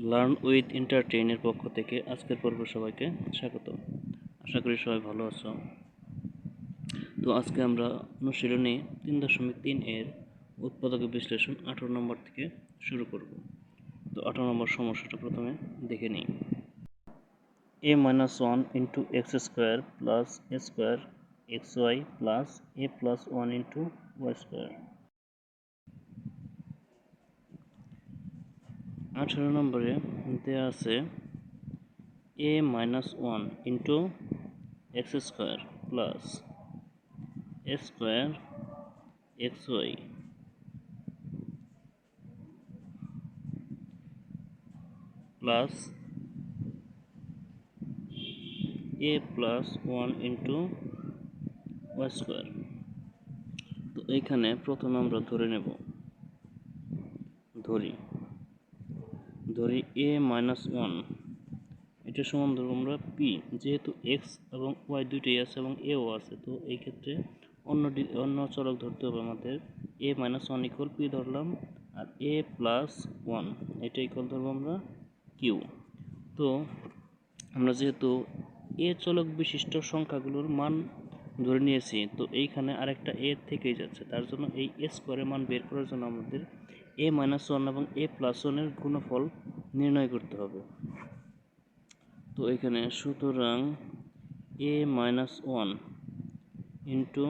Learn with এন্টারটেইনের পক্ষ থেকে আজকের পর্ব সবাইকে স্বাগত। আশা করি সবাই ভালো আছো। তো আজকে আমরা অনুশীলনী তিন দশমিক তিন এর উৎপাদক বিশ্লেষণ আঠারো নম্বর থেকে শুরু করব। তো আঠারো নম্বর সমস্যাটা প্রথমে দেখে নিই। A minus one into X square plus A square X Y plus A plus one into Y square আঠারো নম্বরে দেওয়া আছে A minus one into X square plus A square X Y plus A plus one into Y square তো এইখানে প্রথমে আমরা ধরে নেব। ধরি। ধরি এ মাইনাস ওয়ান এটা সমান ধরবো আমরা পি যেহেতু এক্স এবং ওয়াই দুইটাই আছে এবং এও আছে, তো এই ক্ষেত্রে অন্য অন্য চলক ধরতে হবে আমাদের। A minus one equal P ধরলাম, আর এ প্লাস ওয়ান এটা ইকুয়াল ধরবো আমরা কিউ তো আমরা যেহেতু এ চলক বিশিষ্ট সংখ্যাগুলোর মান ধরে নিয়েছি, তো এইখানে আরেকটা এ থেকেই যাচ্ছে, তার জন্য এই এ স্কোয়ারের মান বের করার জন্য আমাদের এ মাইনাস ওয়ান এবং এ প্লাস ওয়ানের গুণফল নির্ণয় করতে হবে। তো এখানে সুতরাং A minus one into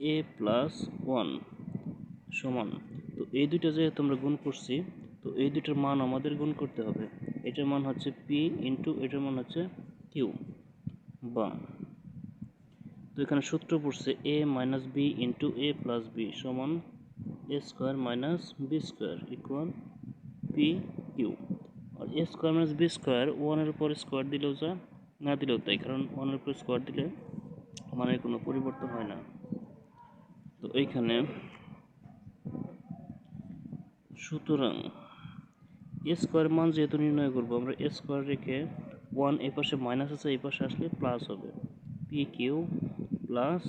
A plus one সমান। তো এই দুইটা যেহেতু আমরা গুণ করছি, তো এই দুইটার মান আমাদের গুণ করতে হবে। এটার মান হচ্ছে পি ইন্টু এটার মান হচ্ছে কিউ বা। তো এখানে সূত্র পড়ছে A minus B into A plus B সমান A square minus B square equal P Q R A square minus B square ওয়ানের উপর স্কোয়ার দিলেও যা, না দিলেও তাই, কারণ ওয়ানের উপর স্কোয়ার দিলে মানের কোনো পরিবর্তন হয় না। তো এইখানে সুতরাং এ স্কোয়ার মান যেহেতু নির্ণয় করব, আমরা এ স্কোয়ার রেখে ওয়ান এই পাশে মাইনাস আছে এই পাশে আসলে প্লাস হবে। P Q plus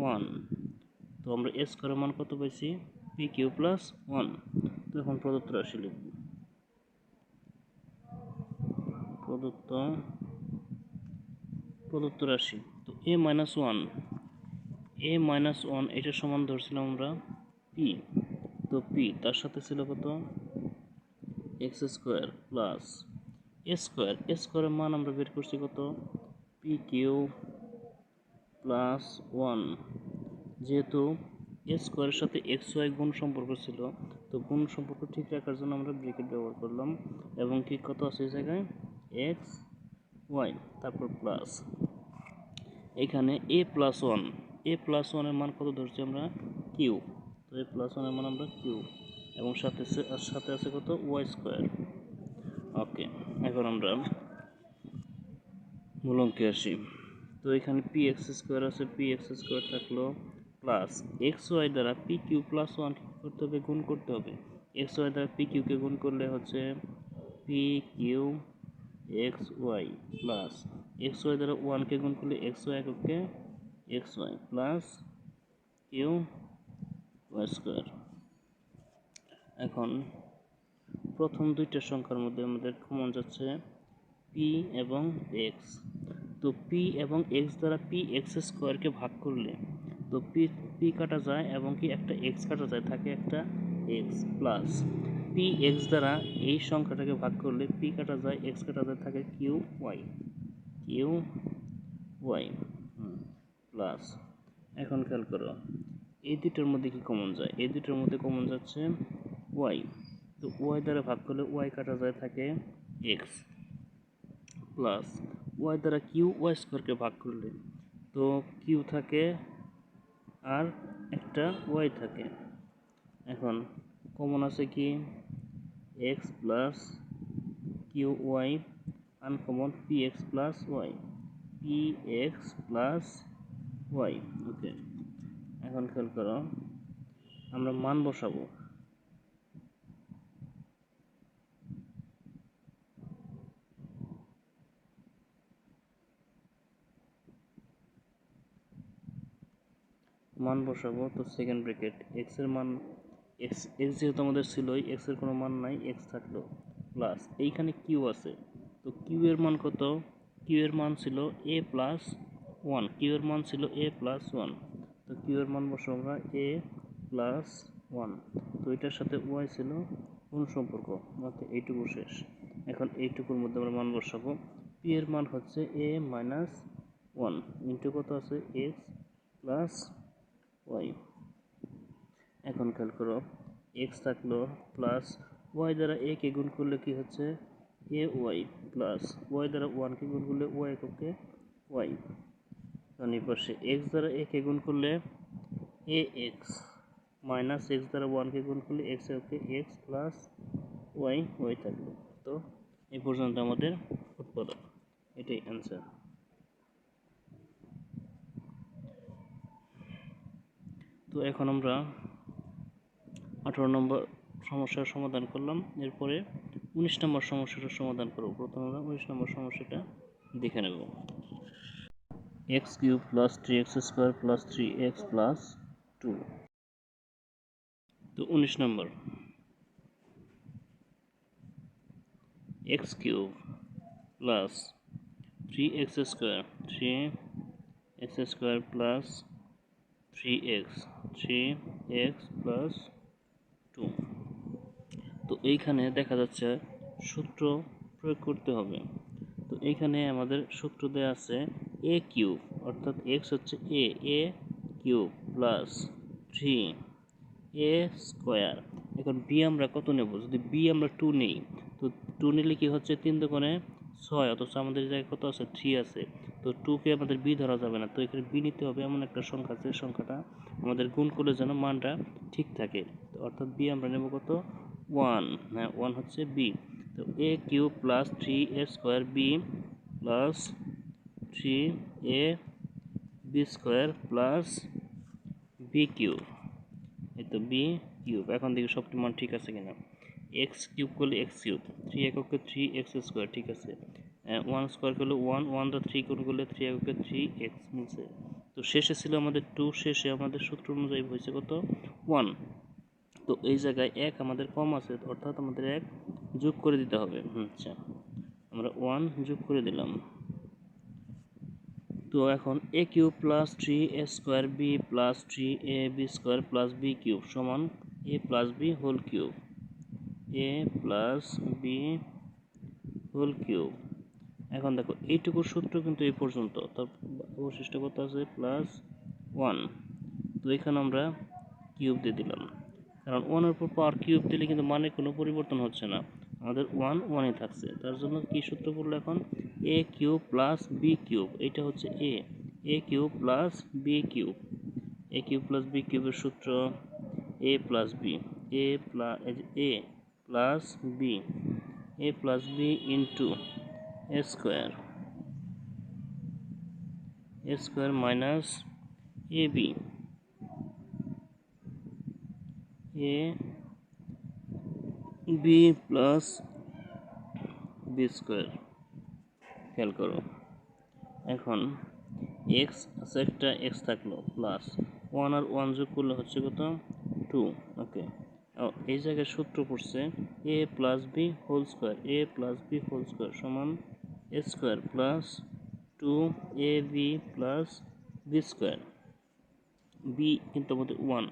one. তো আমরা এ স্কোয়ারের মান কত পাইছি? পি কিউ প্লাস ওয়ান তো এখন প্রদত্ত রাশি লিখব। প্রদত্ত প্রদত্ত রাশি। তো A minus one A minus one এটার সমান ধরছিলাম আমরা পি তো পি তার সাথে ছিল কত? X square plus A square A স্কোয়ারের মান আমরা বের করছি কত? পি কিউ প্লাস ওয়ান যেহেতু এ স্কোয়ারের সাথে এক্স ওয়াই গুণ সম্পর্ক ছিল। তো গুণ সম্পর্ক ঠিক রাখার জন্য আমরা ব্রেকেট ব্যবহার করলাম। এবং কি কত আছে এই জায়গায়? এক্স ওয়াই তারপর প্লাস এখানে A plus one A plus ওয়ানের মান কত ধরছি আমরা? কিউ তো এ প্লাস ওয়ানের মান আমরা কিউ এবং সাথে সাথে আছে কত? ওয়াই স্কোয়ার ওকে, এখন আমরা মূল আসি। তো এখানে পি এক্স স্কোয়ার আছে পি এক্স স্কোয়ার থাকল। প্লাস এক্স ওয়াই দ্বারা পি কিউ প্লাস ওয়ান করতে হবে? গুণ করতে হবে। এক্স ওয়াই দ্বারা পি কিউকে গুণ করলে হচ্ছে P Q X Y plus X Y দ্বারা ওয়ানকে গুণ করলে এক্স ওয়াই এককে X Y plus Q Y square এখন প্রথম দুইটা সংখ্যার মধ্যে আমাদের কমন যাচ্ছে পি এবং এক্স তো পি এবং এক্স দ্বারা পি এক্স স্কোয়ারকে ভাগ করলে তো পি পি কাটা যায় এবং কি একটা এক্স কাটা যায়, থাকে একটা এক্স প্লাস পি এক্স দ্বারা এই সংখ্যাটাকে ভাগ করলে পি কাটা যায় এক্স কাটা যায়, থাকে Q Y Q Y plus এখন খেয়াল করো, এই দুটোর মধ্যে কি কমন যায়? এই দুটোর মধ্যে কমন যাচ্ছে ওয়াই তো ওয়াই দ্বারা ভাগ করলে ওয়াই কাটা যায়, থাকে এক্স প্লাস ওয়াই দ্বারা কিউ ওয়াই স্কোয়ারকে ভাগ করলে, তো কিউ থাকে আর একটা ওয়াই থাকে। এখন কমন আছে কি? X plus Q Y uncommon P X plus Y P X plus Y okay এখন খেয়াল করো, আমরা মান বসাবো। মান বসাবো তো সেকেন্ড ব্র্যাকেট এক্সের মান এক্স এক্স যেহেতু আমাদের ছিলই এক্সের কোনো মান নাই এক্স থাকল প্লাস এইখানে কিউ আছে। তো কিউ এর মান কত? কিউ এর মান ছিল এ প্লাস ওয়ান কিউ এর মান ছিল এ প্লাস ওয়ান তো কিউ এর মান বসো আমরা এ প্লাস ওয়ান তো এটার সাথে ওয়াই ছিল কোন সম্পর্ক? ওকে এইটুকু শেষ। এখন এইটুকুর মধ্যে আমরা মান বসাবো। পি এর মান হচ্ছে এ মাইনাস ওয়ান ইন্টু কত আছে? X plus Y. এখন খেয়াল করো এক্স থাকল প্লাস ওয়াই দ্বারা এ কে গুণ করলে কি হচ্ছে? এ ওয়াই প্লাস ওয়াই দ্বারা ওয়ানকে গুণ করলে ওয়াই এককে ওয়াই কারণ এই পাশে এক্স দ্বারা এ কে গুণ করলে এ এক্স মাইনাস এক্স দ্বারা ওয়ানকে গুণ করলে এক্স এককে এক্স প্লাস ওয়াই ওয়াই থাকবে তো এই পর্যন্ত আমাদের উৎপাদক এটাই অ্যান্সার তো এখন আমরা আঠারো নম্বর সমস্যার সমাধান করলাম। এরপরে উনিশ নম্বর সমস্যাটার সমাধান করব। প্রথমে আমরা উনিশ নম্বর সমস্যাটা দেখে নেব। X cube plus three X square plus three X plus two তো উনিশ number. X cube plus three X square three X square plus three X three X plus two তো এইখানে দেখা যাচ্ছে সূত্র প্রয়োগ করতে হবে। তো এইখানে আমাদের সূত্র দেওয়া আছে এ কিউব অর্থাৎ এক্স হচ্ছে A A cube plus three A square এখন বি আমরা কত নেব? যদি বি আমরা টু নেই, তো টু নিলে কি হচ্ছে? তিন দোকানে ছয়, অথচ আমাদের জায়গায় কত আছে? থ্রি আছে। তো টুকে আমাদের বি ধরা যাবে না। তো এখানে বি নিতে হবে এমন একটা সংখ্যা আছে সংখ্যাটা আমাদের গুণ করলে যেন মানটা ঠিক থাকে। তো অর্থাৎ বি আমরা নেব কত? ওয়ান। হ্যাঁ ওয়ান হচ্ছে বি। তো A Q plus three A square B plus three A B square plus B cube. এই তো বি কিউব। এখন দেখি সবটি মান ঠিক আছে কিনা। এক্স কিউব করলে এক্স কিউব। থ্রি এককে থ্রি এক্স স্কোয়ার, ঠিক আছে। ওয়ান স্কোয়ার করলে ওয়ান ওয়ান দা থ্রি গুণ করলে থ্রি এককে থ্রি এক্স মিলছে। তো শেষে ছিল আমাদের টু শেষে আমাদের সূত্র অনুযায়ী হয়েছে কত? ওয়ান তো এই জায়গায় এক আমাদের কম আছে, অর্থাৎ আমাদের এক যোগ করে দিতে হবে। আচ্ছা আমরা ওয়ান যোগ করে দিলাম। তো এখন A cube plus three A square B plus three A B square plus B cube সমান A plus B whole cube. A plus B whole cube. এখন দেখো এইটুকুর সূত্র কিন্তু এই পর্যন্ত। তার অবশিষ্ট কত আছে প্লাস ওয়ান তো এখানে আমরা কিউব দিয়ে দিলাম। কারণ ওয়ানের উপর পাওয়ার কিউব দিলে কিন্তু মানে কোনো পরিবর্তন হচ্ছে না। আমাদের ওয়ান ওয়ানই থাকছে। তার জন্য কি সূত্র পড়ল এখন? A cube plus B cube এটা হচ্ছে A A cube plus B cube A cube plus B কিউবের সূত্র A plus B A plus A plus B A plus B into square square minus A B A B plus B square খেয়াল করো। এখন x আছে একটা x থাকল plus one আর one যোগ করলে হচ্ছে কত? টু ওকে এই জায়গায় সূত্র পড়ছে A plus B whole square A plus B whole square সমান square plus two A B plus B square B কিন্তু আমাদের ওয়ান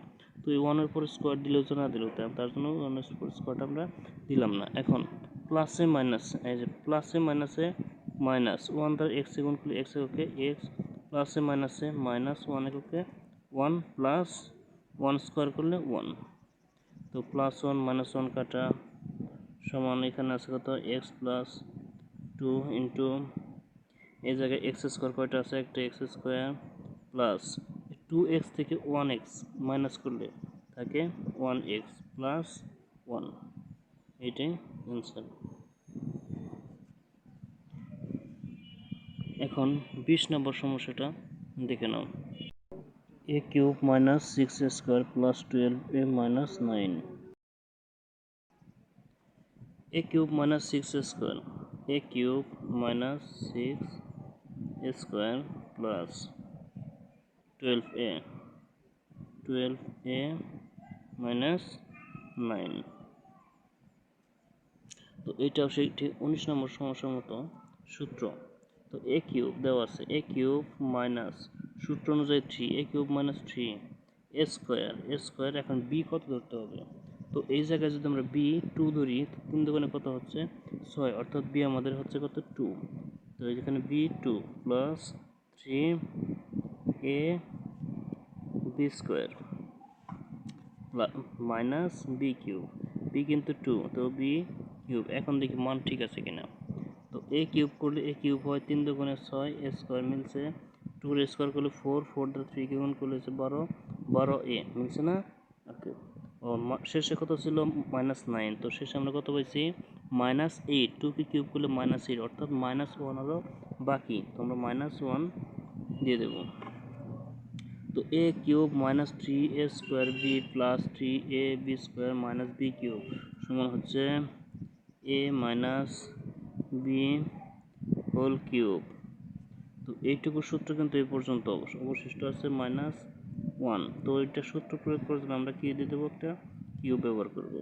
তো এই ওয়ানের পরে স্কোয়ার দিলেও তো না দিলেও তার জন্য ওয়ানের পরে স্কোয়ারটা আমরা দিলাম না। এখন প্লাসে মাইনাস এই যে প্লাসে মাইনাসে মাইনাস ওয়ান দ্বারা এক্স গুণ করলে এক্স এককে এক্স প্লাসে মাইনাসে মাইনাস ওয়ান এককে ওয়ান প্লাস ওয়ান স্কোয়ার করলে ওয়ান তো প্লাস ওয়ান মাইনাস ওয়ান কাটা, সমান এখানে আছে কত? এক্স প্লাস টু ইন্টু এই জায়গায় এক্স স্কোয়ার কয়টা আছে? একটা X square plus two X থেকে ওয়ান এক্স মাইনাস করলে থাকে ওয়ান এক্স প্লাস ওয়ান এটাই অ্যান্সার এখন বিশ নম্বর সমস্যাটা দেখে নাও। A cube minus six square plus twelve A minus nine A cube minus six square A cube minus six square plus twelve A twelve A minus nine তো এইটাও সেই ঠিক উনিশ নম্বর সমস্যার মতো সূত্র। তো এ কিউব দেওয়া আছে এ কিউব মাইনাস সূত্র অনুযায়ী three A cube minus three A square A square এখন বি কত ধরতে হবে? তো এই জায়গায় যদি আমরা বি টু ধরি তিন দোকানে কত হচ্ছে? ছয়। অর্থাৎ বি আমাদের হচ্ছে কত? টু তো এখানে B two plus three A B square minus B cube B কিন্তু টু তো বি কিউব এখন দেখি মান ঠিক আছে কিনা। তো এ কিউব করলে এ কিউব হয় তিন দুগুণে ছয় এ স্কোয়ার মিলছে টুর স্কোয়ার করলে ফোর ফোর দ্বারা থ্রি গুণ করলে হচ্ছে বারো। বারো এ মিলছে না? শেষে কত ছিল? মাইনাস নাইন তো শেষে আমরা কত পাইছি? মাইনাস এইট টুকে কিউব করলে মাইনাস এইট অর্থাৎ মাইনাস ওয়ান হলো বাকি। তো আমরা মাইনাস ওয়ান দিয়ে দেবো। তো A cube minus three A square B plus three A B square minus B cube সমান হচ্ছে A minus B whole cube তো এইটুকু সূত্র কিন্তু এই পর্যন্ত। অবশিষ্ট আছে মাইনাস ওয়ান তো এটা সূত্র প্রয়োগ করার জন্য আমরা কি দিয়ে দেবো একটা? কিউব ব্যবহার করব।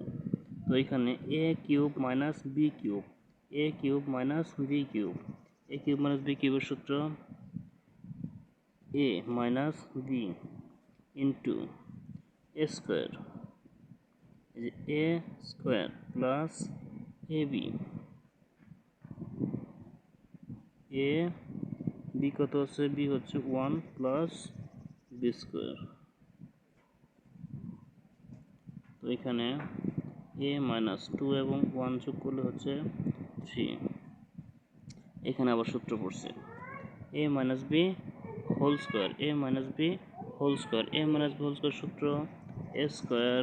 তো এখানে A cube minus B cube A cube minus B cube A cube minus B কিউবের সূত্র a minus b into a square is a square plus ab a b কত হচ্ছে b হচ্ছে ওয়ান প্লাস বি স্কোয়ার তো এখানে a minus two এবং one যোগ করলে হচ্ছে থ্রি এখানে আবার সূত্র পড়ছে। a minus B whole square A minus B whole square A minus B whole square সূত্র A square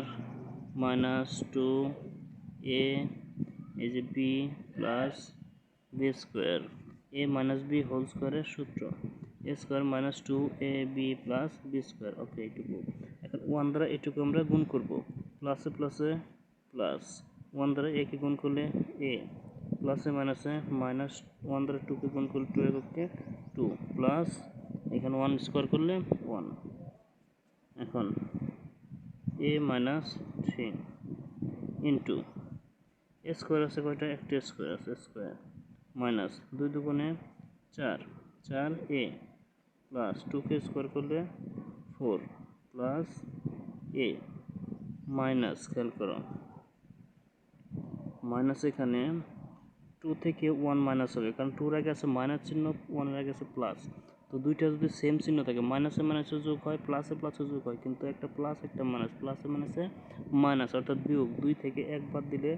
minus two A এই যে B plus B square A minus B whole স্কোয়ারের সূত্র। A square minus two A B plus B square okay এইটুকু। এখন one দ্বারা এটুকু আমরা গুণ করব। প্লাসে প্লাসে প্লাস ওয়ান দ্বারা একে গুণ করলে এ প্লাসে মাইনাসে মাইনাস ওয়ান দ্বারা টুকে গুণ করলে টু এককে টু প্লাস এখানে ওয়ান স্কোয়ার করলে ওয়ান এখন a minus three into a square আছে কয়টা? একটা স্কোয়ার আছে স্কোয়ার মাইনাস দুই দুগুণে চার। চার এ প্লাস টুকে স্কোয়ার করলে ফোর প্লাস এ মাইনাস খেয়াল করো মাইনাস এখানে টু থেকে ওয়ান মাইনাস হবে, কারণ টুর আগে আছে মাইনাস চিহ্ন ওয়ানের আগে আছে প্লাস তো দুইটা যদি সেম চিহ্ন থাকে মাইনাসে মাইনাসে যোগ হয় প্লাসে প্লাসে যোগ হয়, কিন্তু একটা প্লাস একটা মাইনাস প্লাসে মাইনাসে মাইনাস অর্থাৎ বিয়োগ দুই থেকে এক বাদ দিলে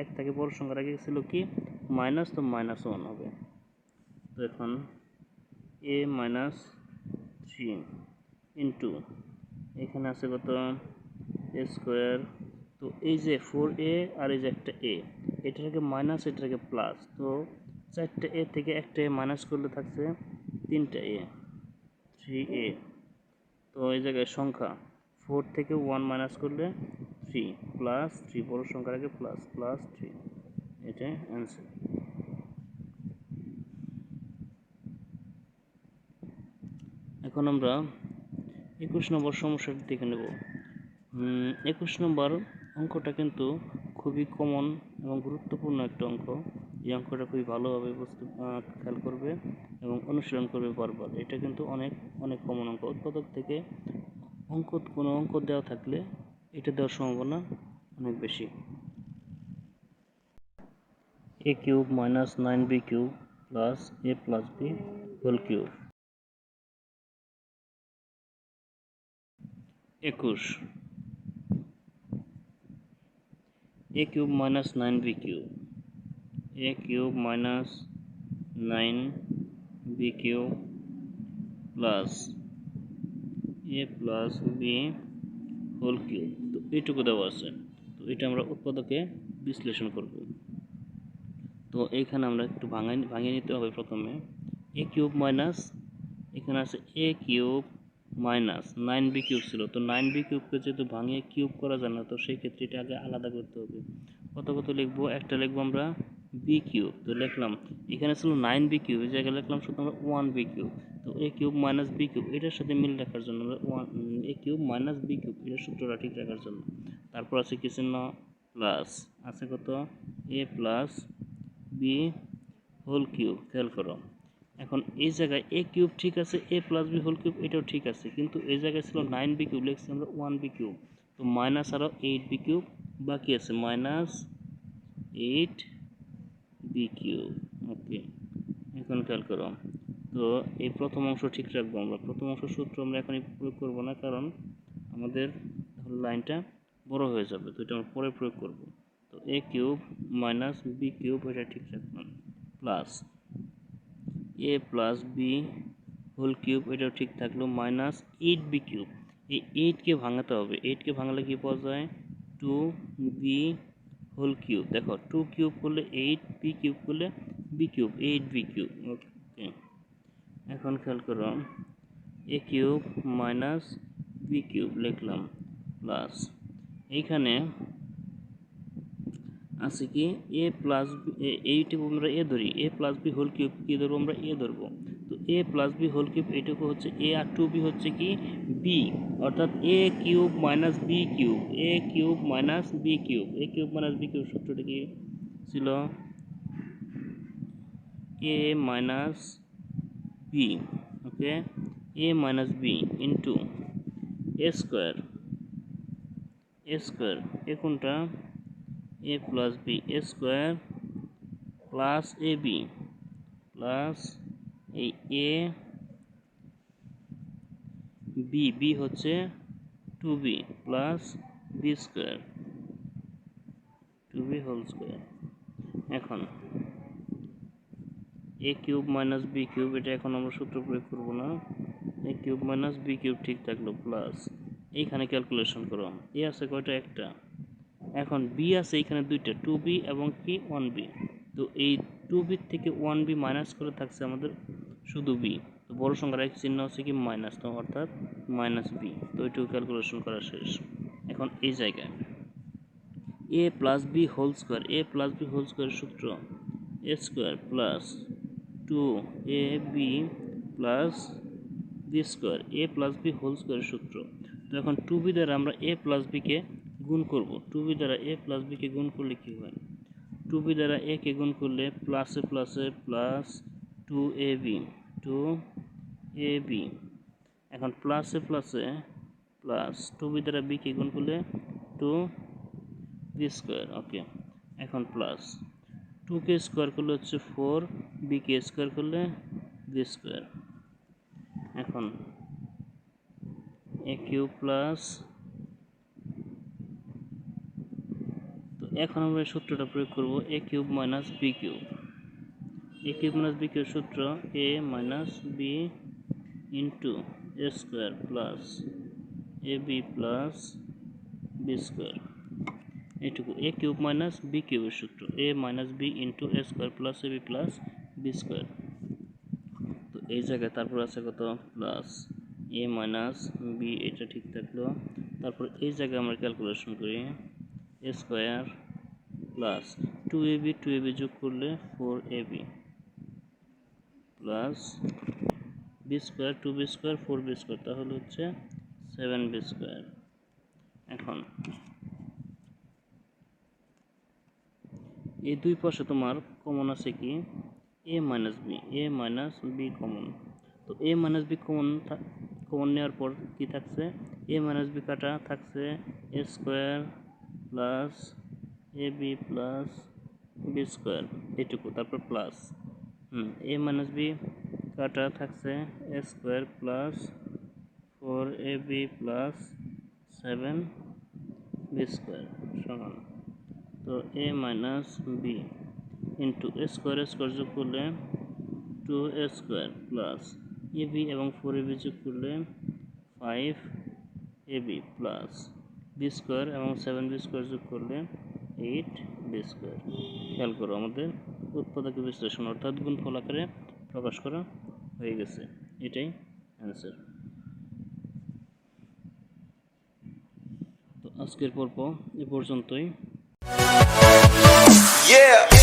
এক থেকে, বড় সংখ্যার আগে ছিল কি? মাইনাস তো মাইনাস ওয়ান হবে, তো এখন এ মাইনাস থ্রি ইন্টু এখানে আছে কত? এ স্কোয়ার তো এই যে ফোর এ আর এই যে একটা এ এটাকে মাইনাস এটাকে প্লাস তো চারটে এ থেকে একটা এ মাইনাস করলে থাকছে তিনটা এ থ্রি এ তো এই জায়গায় সংখ্যা ফোর থেকে ওয়ান মাইনাস করলে থ্রি প্লাস থ্রি বড় সংখ্যার আগে প্লাস প্লাস থ্রি এটাই অ্যান্সার এখন আমরা একুশ নম্বর সমস্যাটি দেখে নেব। একুশ নম্বর অঙ্কটা কিন্তু খুবই কমন এবং গুরুত্বপূর্ণ একটা অঙ্ক। এই অঙ্কটা খুবই ভালোভাবে বুঝতে খেয়াল করবে এবং অনুশীলন করবে বারবার। এটা কিন্তু অনেক অনেক কমন অঙ্ক। উৎপাদক থেকে অঙ্ক, কোনো অঙ্ক দেওয়া থাকলে এটা দেওয়ার সম্ভাবনা অনেক বেশি। A cube minus nine b cube plus a plus b whole cube. একুশ। A cube minus nine b cube. A cube minus nine b cube plus a plus b whole cube. তো এইটুকু দেওয়া আছে। তো এটা আমরা উৎপাদকে বিশ্লেষণ করব। তো এইখানে আমরা একটু ভাঙাই ভাঙিয়ে নিতে হবে প্রথমে। এ কিউব মাইনাস, এখানে আছে a cube minus nine b cube ছিল। তো নাইন বি কিউবকে যেহেতু ভাঙিয়ে কিউব করা যায় না, তো সেই ক্ষেত্রে এটা আগে আলাদা করতে হবে। কত কত লিখব? একটা লিখব আমরা বি কিউব। তো লিখলাম, এখানে ছিল নাইন বি কিউব, এই জায়গায় লিখলাম শুধু আমরা ওয়ান বি কিউব। তো a cube minus b cube, এটার সাথে মিল রাখার জন্য আমরা one, a cube minus b cube, এটার সূত্রটা ঠিক রাখার জন্য। তারপর আছে কি চিহ্ন? প্লাস, আছে কত? A plus b whole cube, খেয়াল করো। এখন এই জায়গায় এ কিউব ঠিক আছে a plus b whole cube এটাও ঠিক আছে। কিন্তু এই জায়গায় ছিল নাইন বি কিউব লিখছি আমরা ওয়ান বি কিউব তো মাইনাস আরও এইট বি কিউব বাকি আছে minus eight b cube okay এখন খেয়াল করো। তো এই প্রথম অংশ ঠিক রাখব আমরা। প্রথম অংশ সূত্র আমরা এখন প্রয়োগ করব না, কারণ আমাদের লাইনটা বড় হয়ে যাবে, তো এটা আমরা পরে প্রয়োগ করব। তো a cube minus b cube এটা ঠিক রাখলাম। Plus a plus b whole cube এটাও ঠিক থাকল মাইনাস এইট বি কিউব এই এইটকে ভাঙাতে হবে। এইটকে ভাঙালে কি পাওয়া যায়? টু বি হোল কিউব দেখো টু কিউব করলে এইট বি কিউব করলে b cube eight b cube okay এখন খেয়াল করো a cube minus b cube লিখলাম প্লাস এইখানে আছে কি? এ প্লাস বি এইটুকু আমরা এ ধরি। A plus b whole cube কি ধরবো আমরা? এ ধরবো। তো a plus b whole cube এইটুকু হচ্ছে এ আর টু বি হচ্ছে কি? বি অর্থাৎ a cube minus b cube a cube minus b cube a cube minus b cube সূত্রটা কি ছিল? A minus b okay a minus b into a square a square a কোনটা? A plus b a square plus a b plus এই a b b হচ্ছে two b plus b square two b whole square এখন a cube minus b cube এটা এখন আমরা সূত্র প্রয়োগ করব না। A cube minus b cube ঠিক থাকল প্লাস এইখানে ক্যালকুলেশন করো। এ আছে কয়টা? একটা। এখন বি আছে এইখানে দুইটা টু বি এবং কি ওয়ান বি তো এই টু বি থেকে ওয়ান বি মাইনাস করে থাকছে আমাদের শুধু বি তো বড় সংখ্যার এক চিহ্ন হচ্ছে কি মাইনাস তো অর্থাৎ মাইনাস বি তো এইটুকু ক্যালকুলেশন করা শেষ। এখন এই জায়গায়। A plus b whole square a plus b whole square সূত্র a square plus two a b plus b square a plus b whole square সূত্র। তো এখন টু বি দ্বারা আমরা এ প্লাস বিকে গুণ করব। টু বি দ্বারা এ প্লাস বিকে গুণ করলে কী হয়? টু বি দ্বারা এ কে গুণ করলে প্লাসে প্লাসে plus two a b two a b এখন প্লাসে প্লাসে প্লাস টু বি দ্বারা বি কে গুণ করলে টু বি স্কোয়ার ওকে এখন প্লাস টু কে স্কোয়ার করলে হচ্ছে ফোর বি কে স্কোয়ার করলে বি স্কোয়ার এখন এ কিউব প্লাস এখন আমরা সূত্রটা প্রয়োগ করব a cube minus b cube. A cube minus b cube সূত্র a minus b into a square plus a b plus b square. এইটুকু এ কিউব মাইনাস বি কিউবের সূত্র a minus b into a square plus a b plus b square. তো এই জায়গায় তারপর আছে কত? প্লাস এ মাইনাস বি এটা ঠিক থাকল। তারপর এই জায়গায় আমরা ক্যালকুলেশন করি square plus two a b two a b যোগ করলে four a b plus b square two b square four b square তাহলে হচ্ছে সেভেন বি স্কোয়ার এখন এই দুই পাশে তোমার কমন আছে কি? A minus b a minus b common তো a minus b common common নেওয়ার পর কি থাকছে? এ মাইনাস বি কাটা থাকছে a square plus a b plus b square এটুকু তারপর plus hmm. A minus b কাটা থাকছে a square plus four a b plus seven b square সমান। তো a minus b into a square square যোগ করলে two a square plus a b এবং four a b যোগ করলে five a b plus b square এবং seven b square যোগ করলে এইট বি স্কোয়ার খেয়াল করো, আমাদের উৎপাদক বিশ্লেষণ অর্থাৎ গুণফল আকারে প্রকাশ করা হয়ে গেছে। এটাই অ্যান্সার তো আজকের পর্ব এ পর্যন্তই। Yeah.